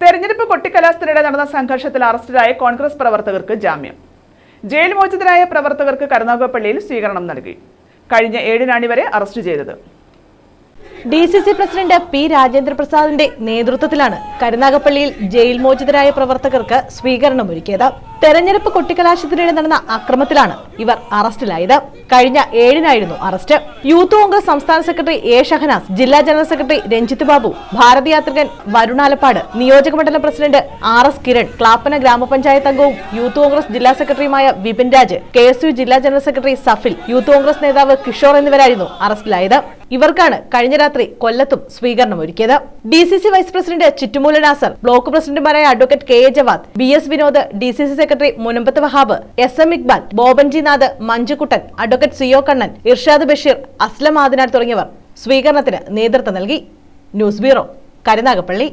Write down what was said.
തെരഞ്ഞെടുപ്പ് കൊട്ടിക്കലാസത്തിനിടെ നടന്ന സംഘർഷത്തിൽ അറസ്റ്റിലായ കോൺഗ്രസ് പ്രവർത്തകർക്ക് ജാമ്യം. ജയിൽ മോചിതരായ പ്രവർത്തകർക്ക് കരുനാഗപ്പള്ളിയിൽ സ്വീകരണം നൽകി. കഴിഞ്ഞ ഏഴിനാണ് ഇവരെ അറസ്റ്റ് ചെയ്തത്. D C C president P രാജേന്ദ്രപ്രസാദിന്റെ നേതൃത്വത്തിലാണ് കരുനാഗപ്പള്ളിയിൽ ജയിൽ മോചിതരായ പ്രവർത്തകർക്ക് സ്വീകരണം സ്വീകരണമൊരുക്കിയത്. തെരഞ്ഞെടുപ്പ് കൊട്ടിക്കലാശത്തിനിടെ നടന്ന അക്രമത്തിലാണ് ഇവർ അറസ്റ്റിലായത്. കഴിഞ്ഞ ഏഴിനായിരുന്നു അറസ്റ്റ്. യൂത്ത് കോൺഗ്രസ് സംസ്ഥാന സെക്രട്ടറി എ ഷഹനാസ് ജില്ലാ ജനറൽ സെക്രട്ടറി രഞ്ജിത്ത് ബാബു ഭാരതയാത്രികൻ വരുണാലപ്പാട് നിയോജകമണ്ഡലം president R S Kiran Clappana ഗ്രാമപഞ്ചായത്ത് അംഗവും യൂത്ത് കോൺഗ്രസ് ജില്ലാ സെക്രട്ടറിയുമായ വിപിൻ രാജ് കെ ജില്ലാ general secretary Safil Youth Congress നേതാവ് കിഷോർ എന്നിവരായിരുന്നു അറസ്റ്റിലായത്. ഇവർക്കാണ് കഴിഞ്ഞ രാത്രി കൊല്ലത്തും സ്വീകരണം ഒരുക്കിയത്. D C C vice president Chittumoola Nasar block പ്രസിഡന്റുമാരായ advocate K A Jawad B S Vinod D C C secretary Munambath Vahab S M Iqbal Bobanji Nath Manjukuttan advocate Siyo Kannan Irshad Basheer Aslam ആദിനാർ തുടങ്ങിയവർ സ്വീകരണത്തിന് നേതൃത്വം നൽകി. News bureau Karunagappally.